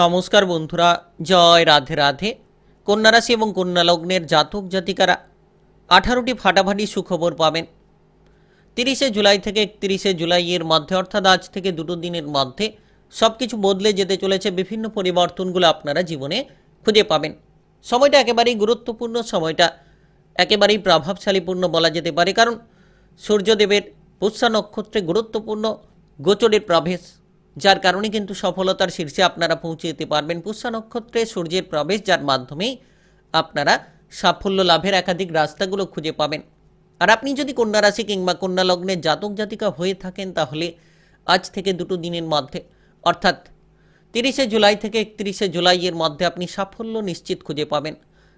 নমস্কার বন্ধুরা, জয় রাধে রাধে। কন্যা রাশি এবং কন্যা লগ্নের জাতক জাতিকারা আঠারোটি ফাটাফাটি সুখবর পাবেন। তিরিশে জুলাই থেকে একত্রিশে জুলাই এর মধ্যে, অর্থাৎ আজ থেকে দুটো দিনের মধ্যে সব কিছু বদলে যেতে চলেছে বিভিন্ন পরিবর্তনগুলো আপনারা জীবনে খুঁজে পাবেন। সময়টা একেবারেই গুরুত্বপূর্ণ, সময়টা একেবারেই প্রভাবশালীপূর্ণ বলা যেতে পারে, কারণ সূর্যদেবের পুষ্যা নক্ষত্রে গুরুত্বপূর্ণ, গোচরের প্রবেশ। যার কারণে কিন্তু সফলতার শীর্ষে আপনারা পৌঁছে যেতে পারবেন। পুষ্যা নক্ষত্রে সূর্যের প্রবেশ, যার মাধ্যমেই আপনারা সাফল্য লাভের একাধিক রাস্তাগুলো খুঁজে পাবেন। আর আপনি যদি কন্যা রাশি কিংবা কন্যা লগ্নের জাতক জাতিকা হয়ে থাকেন, তাহলে আজ থেকে দুটো দিনের মধ্যে, অর্থাৎ তিরিশে জুলাই থেকে একত্রিশে জুলাইয়ের মধ্যে আপনি সাফল্য নিশ্চিত খুঁজে পাবেন।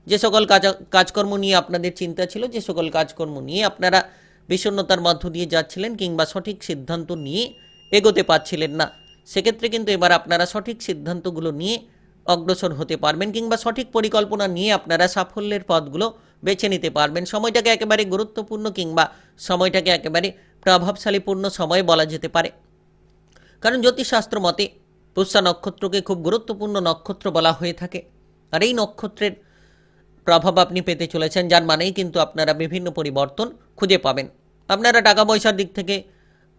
যে সকল কাজ কাজকর্ম নিয়ে আপনাদের চিন্তা ছিল, যে সকল কাজকর্ম নিয়ে আপনারা বিষণ্ণতার মধ্য দিয়ে যাচ্ছিলেন কিংবা সঠিক সিদ্ধান্ত নিয়ে এগোতে পারছিলেন না সেক্ষেত্রে কিন্তু এবার আপনারা সঠিক সিদ্ধান্তগুলো নিয়ে অগ্রসর হতে পারবেন কিংবা সঠিক পরিকল্পনা নিয়ে আপনারা সাফল্যের পথগুলো বেছে নিতে পারবেন। সময়টাকে একেবারে গুরুত্বপূর্ণ কিংবা সময়টাকে একেবারে প্রভাবশালীপূর্ণ সময় বলা যেতে পারে। কারণ জ্যোতিষশাস্ত্র মতে পুষ্যা নক্ষত্রকে খুব গুরুত্বপূর্ণ নক্ষত্র বলা হয়ে থাকে। আর এই নক্ষত্রের প্রভাব আপনি পেতে চলেছেন, যার মানেই কিন্তু আপনারা বিভিন্ন পরিবর্তন খুঁজে পাবেন। আপনারা টাকা পয়সার দিক থেকে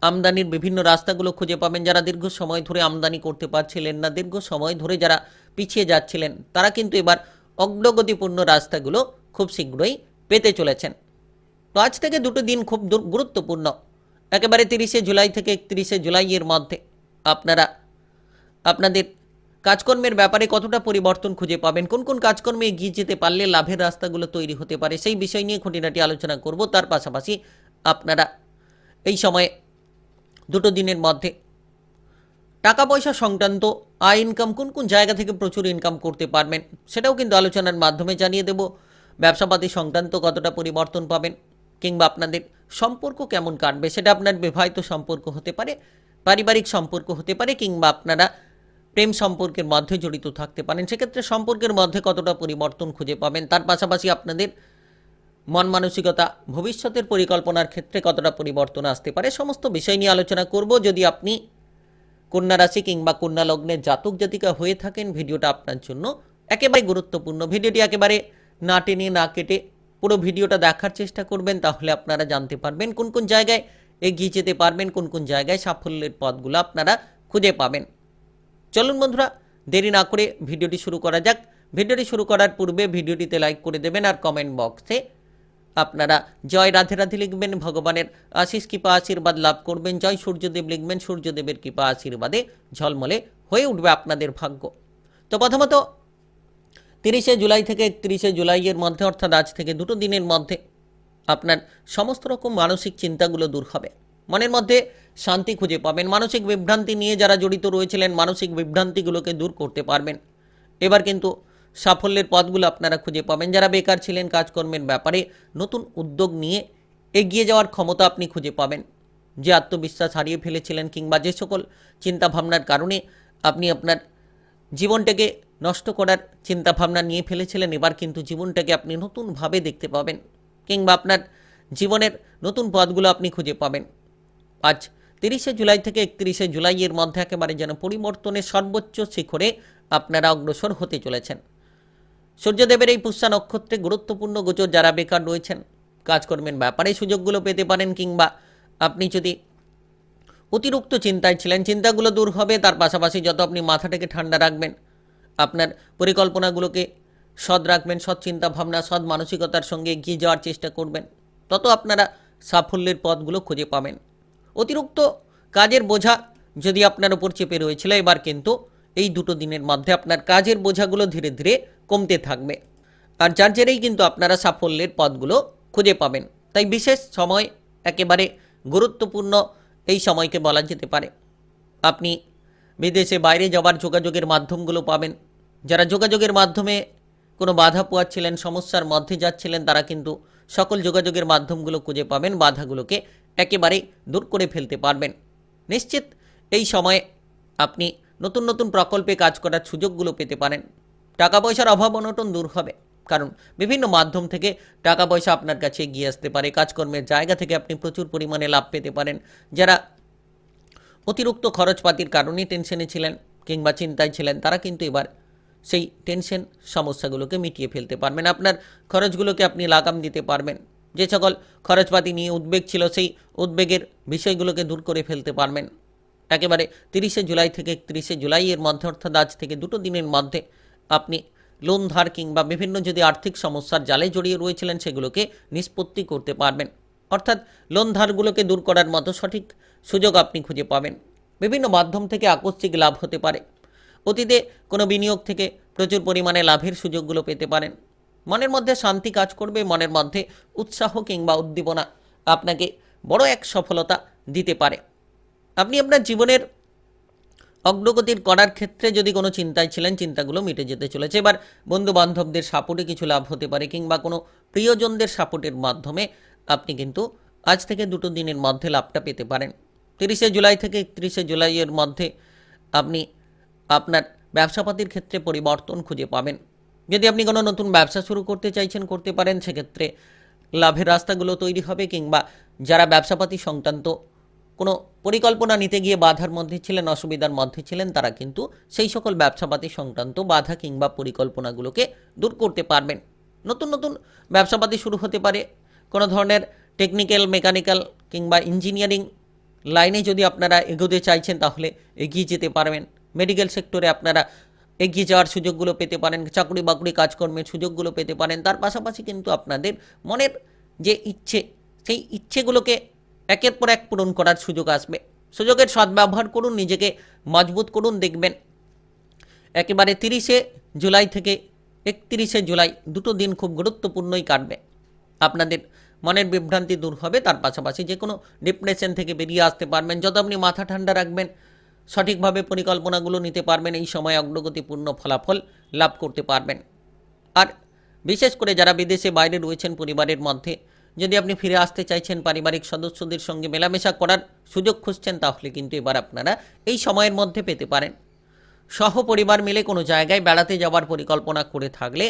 আমদানির বিভিন্ন রাস্তাগুলো খুঁজে পাবেন যারা দীর্ঘ সময় ধরে আমদানি করতে পারছিলেন না, দীর্ঘ সময় ধরে যারা পিছিয়ে যাচ্ছিলেন, তারা কিন্তু এবার অগ্রগতিপূর্ণ রাস্তাগুলো খুব শীঘ্রই পেতে চলেছেন। তো আজ থেকে দুটো দিন খুব গুরুত্বপূর্ণ। একেবারে তিরিশে জুলাই থেকে একত্রিশে জুলাইয়ের মধ্যে আপনারা, আপনাদের কাজকর্মের ব্যাপারে কতটা পরিবর্তন খুঁজে পাবেন, কোন কোন কাজকর্মে এগিয়ে যেতে পারলে লাভের রাস্তাগুলো তৈরি হতে পারে, সেই বিষয় নিয়ে খুঁটিনাটি আলোচনা করব। তার পাশাপাশি আপনারা এই সময়ে দুটো দিনের মধ্যে। টাকা পয়সা সংক্রান্ত আয় ইনকাম কোন কোন জায়গা থেকে প্রচুর ইনকাম করতে পারবেন, সেটাও কিন্তু আলোচনার মাধ্যমে জানিয়ে দেব। ব্যবসাপাতি সংক্রান্ত কতটা পরিবর্তন পাবেন কিংবা আপনাদের সম্পর্ক কেমন কাটবে, সেটা আপনার বিবাহিত সম্পর্ক হতে পারে, পারিবারিক সম্পর্ক হতে পারে কিংবা আপনারা প্রেম সম্পর্কের মধ্যে জড়িত থাকতে পারেন। সেক্ষেত্রে সম্পর্কের মধ্যে কতটা পরিবর্তন খুঁজে পাবেন, তার পাশাপাশি আপনাদের মন মানসিকতা ভবিষ্যতের পরিকল্পনার ক্ষেত্রে কতটা পরিবর্তন আসতে পারে সমস্ত বিষয় নিয়ে আলোচনা করব। যদি আপনি কন্যা রাশি কিংবা কন্যা লগ্নের জাতক জাতিকা হয়ে থাকেন, ভিডিওটা আপনার জন্য একেবারে গুরুত্বপূর্ণ। ভিডিওটি একেবারে না টেনে, না কেটে পুরো ভিডিওটা দেখার চেষ্টা করবেন, তাহলে আপনারা জানতে পারবেন কোন কোন জায়গায় এগিয়ে যেতে পারবেন, কোন কোন জায়গায় সাফল্যের পথগুলো আপনারা খুঁজে পাবেন। চলুন বন্ধুরা, দেরি না করে ভিডিওটি শুরু করা যাক। ভিডিওটি শুরু করার পূর্বে ভিডিওটিতে লাইক করে দেবেন আর কমেন্ট বক্সে আপনারা জয় রাধে রাধে লিখবেন, ভগবানের আশিস কৃপা আশীর্বাদ লাভ করবেন, জয় সূর্যদেব লিখবেন, সূর্যদেবের কৃপা আশীর্বাদে ঝলমলে হয়ে উঠবে আপনাদের ভাগ্য। তো প্রথমত, তিরিশে জুলাই থেকে একত্রিশে জুলাইয়ের মধ্যে, অর্থাৎ আজ থেকে দুটো দিনের মধ্যে আপনার সমস্ত রকম মানসিক চিন্তাগুলো দূর হবে। মনের মধ্যে শান্তি খুঁজে পাবেন, মানসিক বিভ্রান্তি নিয়ে যারা জড়িত রয়েছিলেন, মানসিক বিভ্রান্তিগুলোকে দূর করতে পারবেন। এবার কিন্তু সাফল্যের পথগুলো আপনারা খুঁজে পাবেন। যারা বেকার ছিলেন কাজকর্মের ব্যাপারে নতুন উদ্যোগ নিয়ে এগিয়ে যাওয়ার ক্ষমতা আপনি খুঁজে পাবেন। যে আত্মবিশ্বাস হারিয়ে ফেলেছিলেন কিংবা যে সকল চিন্তাভাবনার কারণে আপনি আপনার জীবনটাকে নষ্ট করার চিন্তাভাবনা নিয়ে ফেলেছিলেন, এবার কিন্তু জীবনটাকে আপনি নতুনভাবে দেখতে পাবেন কিংবা আপনার জীবনের নতুন পথগুলো আপনি খুঁজে পাবেন। আজ তিরিশে জুলাই থেকে একত্রিশে জুলাইয়ের মধ্যে একেবারে যেন পরিবর্তনের সর্বোচ্চ শিখরে আপনারা অগ্রসর হতে চলেছেন। সূর্যদেবের এই পুষ্যা নক্ষত্রে গুরুত্বপূর্ণ গোচর যারা বেকার রয়েছেন, কাজকর্মের ব্যাপারে সুযোগগুলো পেতে পারেন কিংবা আপনি যদি অতিরিক্ত চিন্তায় ছিলেন, চিন্তাগুলো দূর হবে, তার পাশাপাশি যত আপনি মাথাটাকে ঠান্ডা রাখবেন, আপনার পরিকল্পনাগুলোকে সৎ রাখবেন, সৎ চিন্তা ভাবনা সৎ মানসিকতার সঙ্গে এগিয়ে যাওয়ার চেষ্টা করবেন, তত আপনারা সাফল্যের পথগুলো খুঁজে পাবেন। অতিরিক্ত কাজের বোঝা যদি আপনার উপর চেপে রয়েছিল, এবার কিন্তু এই দুটো দিনের মধ্যে আপনার কাজের বোঝাগুলো ধীরে ধীরে কমতে থাকবে। আর যার জেরেই কিন্তু আপনারা সাফল্যের পথগুলো খুঁজে পাবেন। তাই বিশেষ সময় একেবারে গুরুত্বপূর্ণ এই সময়কে বলা যেতে পারে। আপনি বিদেশে বাইরে যাওয়ার যোগাযোগের মাধ্যমগুলো পাবেন। যারা যোগাযোগের মাধ্যমে কোনো বাধা পোয়াচ্ছিলেন, সমস্যার মধ্যে যাচ্ছিলেন, তারা কিন্তু সকল যোগাযোগের মাধ্যমগুলো খুঁজে পাবেন, বাধাগুলোকে একেবারে দূর করে ফেলতে পারবেন। নিশ্চিত এই সময়ে আপনি নতুন নতুন প্রকল্পে কাজ করার সুযোগগুলো পেতে পারেন। টাকা পয়সার অভাব অনটন দূর হবে। কারণ বিভিন্ন মাধ্যম থেকে টাকা পয়সা আপনার কাছে এগিয়ে আসতে পারে। কাজকর্মের জায়গা থেকে আপনি প্রচুর পরিমাণে লাভ পেতে পারেন। যারা অতিরিক্ত খরচপাতির কারণে টেনশনে ছিলেন কিংবা চিন্তায় ছিলেন, তারা কিন্তু এবার সেই টেনশন সমস্যাগুলোকে মিটিয়ে ফেলতে পারবেন। আপনার খরচগুলোকে আপনি লাগাম দিতে পারবেন। যে সকল খরচপাতি নিয়ে উদ্বেগ ছিল, সেই উদ্বেগের বিষয়গুলোকে দূর করে ফেলতে পারবেন। একেবারে তিরিশে জুলাই থেকে একত্রিশে জুলাইয়ের মধ্যে, অর্থাৎ আজ থেকে দুটো দিনের মধ্যে আপনি লোন ধার কিংবা বিভিন্ন যদি আর্থিক সমস্যার জালে জড়িয়ে রয়েছিলেন, সেগুলোকে নিষ্পত্তি করতে পারবেন। অর্থাৎ লোন ধারগুলোকে দূর করার মতো সঠিক সুযোগ আপনি খুঁজে পাবেন। বিভিন্ন মাধ্যম থেকে আকস্মিক লাভ হতে পারে। অতীতে কোনো বিনিয়োগ থেকে প্রচুর পরিমাণে লাভের সুযোগগুলো পেতে পারেন। মনের মধ্যে শান্তি কাজ করবে, মনের মধ্যে উৎসাহ কিংবা উদ্দীপনা আপনাকে বড় এক সফলতা দিতে পারে। আপনি আপনার জীবনের অগ্রগতির করার ক্ষেত্রে যদি কোনো চিন্তায় ছিলেন, চিন্তাগুলো মিটে যেতে চলেছে। এবার বন্ধু বান্ধবদের সাপোর্টে কিছু লাভ হতে পারে কিংবা কোনো প্রিয়জনদের সাপোর্টের মাধ্যমে আপনি কিন্তু আজ থেকে দুটো দিনের মধ্যে লাভটা পেতে পারেন। তিরিশে জুলাই থেকে একত্রিশে জুলাইয়ের মধ্যে আপনি আপনার ব্যবসাপাতির ক্ষেত্রে পরিবর্তন খুঁজে পাবেন। যদি আপনি কোনো নতুন ব্যবসা শুরু করতে চাইছেন, করতে পারেন, সেক্ষেত্রে লাভের রাস্তাগুলো তৈরি হবে কিংবা যারা ব্যবসাপাতি সংক্রান্ত কোনো পরিকল্পনা নিতে গিয়ে বাধার মধ্যে ছিলেন, অসুবিধার মধ্যে ছিলেন, তারা কিন্তু সেই সকল ব্যবসাপাতি সংক্রান্ত বাধা কিংবা পরিকল্পনাগুলোকে দূর করতে পারবেন। নতুন নতুন ব্যবসাপাতি শুরু হতে পারে। কোনো ধরনের টেকনিক্যাল মেকানিক্যাল কিংবা ইঞ্জিনিয়ারিং লাইনে যদি আপনারা এগোতে চাইছেন, তাহলে এগিয়ে যেতে পারবেন। মেডিকেল সেক্টরে আপনারা এগিয়ে যাওয়ার সুযোগগুলো পেতে পারেন চাকরি বাকরি কাজকর্মের সুযোগগুলো পেতে পারেন। তার পাশাপাশি কিন্তু আপনাদের মনের যে ইচ্ছে, সেই ইচ্ছেগুলোকে একের পর এক পূরণ করার সুযোগ আসবে। সুযোগের সদ্ব্যবহার করুন, নিজেকে মজবুত করুন, দেখবেন একেবারে তিরিশে জুলাই থেকে একত্রিশে জুলাই দুটো দিন খুব গুরুত্বপূর্ণই কাটবে। আপনাদের মনের বিভ্রান্তি দূর হবে, তার পাশাপাশি যে কোনো ডিপ্রেশন থেকে বেরিয়ে আসতে পারবেন। যত আপনি মাথা ঠান্ডা রাখবেন, সঠিকভাবে পরিকল্পনাগুলো নিতে পারবেন, এই সময় অগ্রগতিপূর্ণ ফলাফল লাভ করতে পারবেন। আর বিশেষ করে যারা বিদেশে বাইরে রয়েছেন, পরিবারের মধ্যে যদি আপনি ফিরে আসতে চাইছেন পারিবারিক সদস্যদের সঙ্গে মেলামেশা করার সুযোগ খুঁজছেন, তাহলে কিন্তু এবার আপনারা এই সময়ের মধ্যে পেতে পারেন। সহপরিবার মিলে কোনো জায়গায় বেড়াতে যাওয়ার পরিকল্পনা করে থাকলে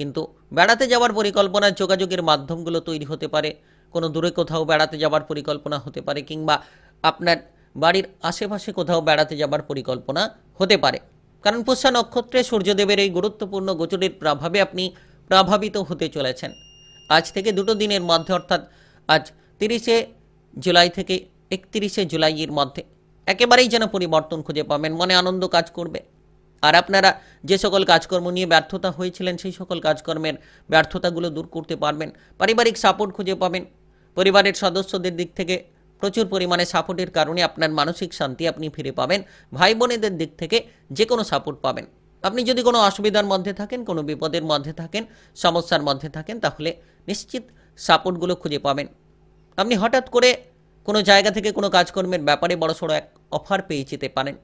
কিন্তু বেড়াতে যাওয়ার পরিকল্পনার যোগাযোগের মাধ্যমগুলো তৈরি হতে পারে। কোনো দূরে কোথাও বেড়াতে যাওয়ার পরিকল্পনা হতে পারে কিংবা আপনার বাড়ির আশেপাশে কোথাও বেড়াতে যাবার পরিকল্পনা হতে পারে। কারণ পুষ্যা নক্ষত্রে সূর্যদেবের এই গুরুত্বপূর্ণ গোচরের প্রভাবে আপনি প্রভাবিত হতে চলেছেন। আজ থেকে দুটো দিনের মধ্যে, অর্থাৎ আজ তিরিশে জুলাই থেকে একত্রিশে জুলাইয়ের মধ্যে একেবারেই যেন পরিবর্তন খুঁজে পাবেন, মনে আনন্দ কাজ করবে। আর আপনারা যে সকল কাজকর্ম নিয়ে ব্যর্থতা হয়েছিলেন, সেই সকল কাজকর্মের ব্যর্থতাগুলো দূর করতে পারবেন, পারিবারিক সাপোর্ট খুঁজে পাবেন, পরিবারের সদস্যদের দিক থেকে প্রচুর পরিমাণে সাপোর্টের কারণে আপনার মানসিক শান্তি আপনি ফিরে পাবেন ভাই বোনেদের দিক থেকে যে কোনো সাপোর্ট পাবেন। আপনি যদি কোনো অসুবিধার মধ্যে থাকেন, কোনো বিপদের মধ্যে থাকেন, সমস্যার মধ্যে থাকেন, তাহলে নিশ্চিত সাপোর্টগুলো খুঁজে পাবেন। আপনি হঠাৎ করে কোনো জায়গা থেকে কোনো কাজকর্মের ব্যাপারে বড়সড় এক অফার পেয়ে যেতে পারেন।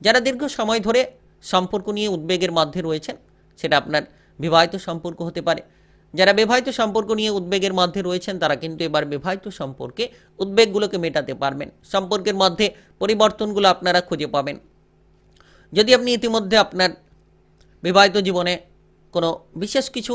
যারা দীর্ঘ সময় ধরে সম্পর্ক নিয়ে উদ্বেগের মধ্যে রয়েছেন, সেটা আপনার বিবাহিত সম্পর্ক হতে পারে। যারা বিবাহিত সম্পর্ক নিয়ে উদ্বেগের মধ্যে রয়েছেন, তারা কিন্তু এবার বিবাহিত সম্পর্কে উদ্বেগগুলোকে মেটাতে পারবেন। সম্পর্কের মধ্যে পরিবর্তনগুলো আপনারা খুঁজে পাবেন। যদি আপনি ইতিমধ্যে আপনার বিবাহিত জীবনে কোনো বিশেষ কিছু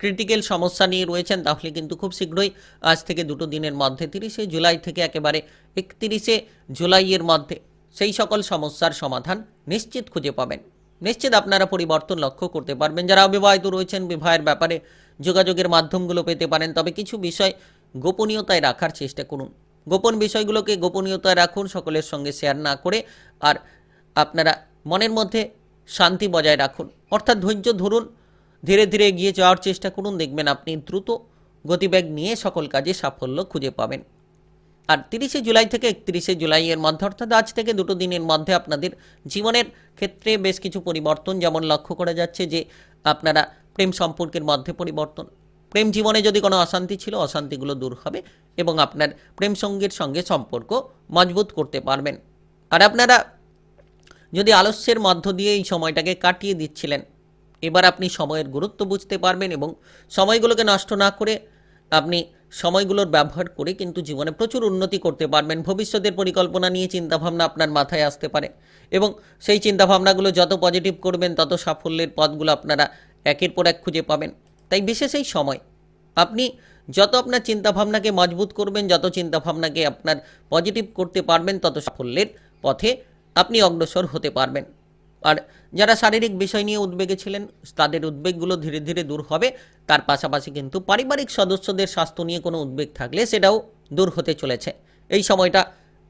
ক্রিটিক্যাল সমস্যা নিয়ে রয়েছেন, তাহলে কিন্তু খুব শীঘ্রই আজ থেকে দুটো দিনের মধ্যে, তিরিশে জুলাই থেকে একেবারে একত্রিশে জুলাইয়ের মধ্যে সেই সকল সমস্যার সমাধান নিশ্চিত খুঁজে পাবেন। নিশ্চিত আপনারা পরিবর্তন লক্ষ্য করতে পারবেন। যারা অবিবাহিত রয়েছেন, বিবাহের ব্যাপারে যোগাযোগের মাধ্যমগুলো পেতে পারেন। তবে কিছু বিষয় গোপনীয়তায় রাখার চেষ্টা করুন। গোপন বিষয়গুলোকে গোপনীয়তায় রাখুন, সকলের সঙ্গে শেয়ার না করে, আর আপনারা মনের মধ্যে শান্তি বজায় রাখুন। অর্থাৎ ধৈর্য ধরুন, ধীরে ধীরে এগিয়ে যাওয়ার চেষ্টা করুন, দেখবেন আপনি দ্রুত গতিবেগ নিয়ে সকল কাজে সাফল্য খুঁজে পাবেন। আর তিরিশে জুলাই থেকে একত্রিশে জুলাইয়ের মধ্যে, অর্থাৎ আজ থেকে দুটো দিনের মধ্যে আপনাদের জীবনের ক্ষেত্রে বেশ কিছু পরিবর্তন যেমন লক্ষ্য করা যাচ্ছে যে, আপনারা প্রেম সম্পর্কের মধ্যে পরিবর্তন। প্রেম জীবনে যদি কোনো অশান্তি ছিল, অশান্তিগুলো দূর হবে এবং আপনার প্রেম সঙ্গীর সঙ্গে সম্পর্ক মজবুত করতে পারবেন। আর আপনারা যদি আলস্যের মধ্য দিয়ে এই সময়টাকে কাটিয়ে দিচ্ছিলেন, এবার আপনি সময়ের গুরুত্ব বুঝতে পারবেন এবং সময়গুলোকে নষ্ট না করে আপনি সময়গুলোর ব্যবহার করে কিন্তু জীবনে প্রচুর উন্নতি করতে পারবেন। ভবিষ্যতের পরিকল্পনা নিয়ে চিন্তাভাবনা আপনার মাথায় আসতে পারে এবং সেই চিন্তাভাবনাগুলো যত পজিটিভ করবেন, তত সাফল্যের পথগুলো আপনারা একের পর এক খুঁজে পাবেন। তাই বিশেষ এই সময় আপনি যত আপনার চিন্তাভাবনাকে মজবুত করবেন, যত চিন্তাভাবনাকে আপনার পজিটিভ করতে পারবেন, তত সাফল্যের পথে আপনি অগ্রসর হতে পারবেন। আর যারা শারীরিক বিষয় নিয়ে উদ্বেগে ছিলেন, তাদের উদ্বেগগুলো ধীরে ধীরে দূর হবে। তার পাশাপাশি কিন্তু পারিবারিক সদস্যদের স্বাস্থ্য নিয়ে কোনো উদ্বেগ থাকলে সেটাও দূর হতে চলেছে। এই সময়টা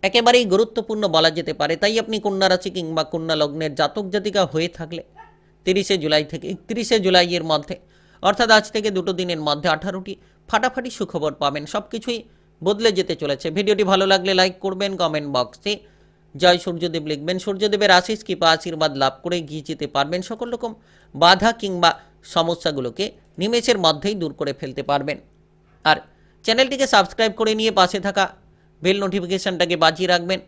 একেবারেই গুরুত্বপূর্ণ বলা যেতে পারে। তাই আপনি কন্যা রাশি কিংবা কন্যা লগ্নের জাতক জাতিকা হয়ে থাকলে তিরিশে জুলাই থেকে একত্রিশে জুলাইয়ের মধ্যে, অর্থাৎ আজ থেকে দুটো দিনের মধ্যে আঠারোটি ফাটাফাটি সুখবর পাবেন। সব কিছুই বদলে যেতে চলেছে। ভিডিওটি ভালো লাগলে লাইক করবেন, কমেন্ট বক্সে জয় সূর্যদেব লিখবেন, সূর্যদেবের আশিস কৃপা আশীর্বাদ লাভ করে গিয়ে যেতে পারবেন, সকল রকম বাধা কিংবা সমস্যাগুলোকে নিমেষের মধ্যেই দূর করে ফেলতে পারবেন। আর চ্যানেলটিকে সাবস্ক্রাইব করে নিয়ে পাশে থাকা বেল নোটিফিকেশনটাকে বাজিয়ে রাখবেন।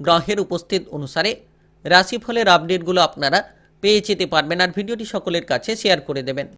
গ্রহের উপস্থিত অনুসারে রাশিফলের আপডেটগুলো আপনারা পেয়ে যেতে পারবেন, আর ভিডিওটি সকলের কাছে শেয়ার করে দেবেন।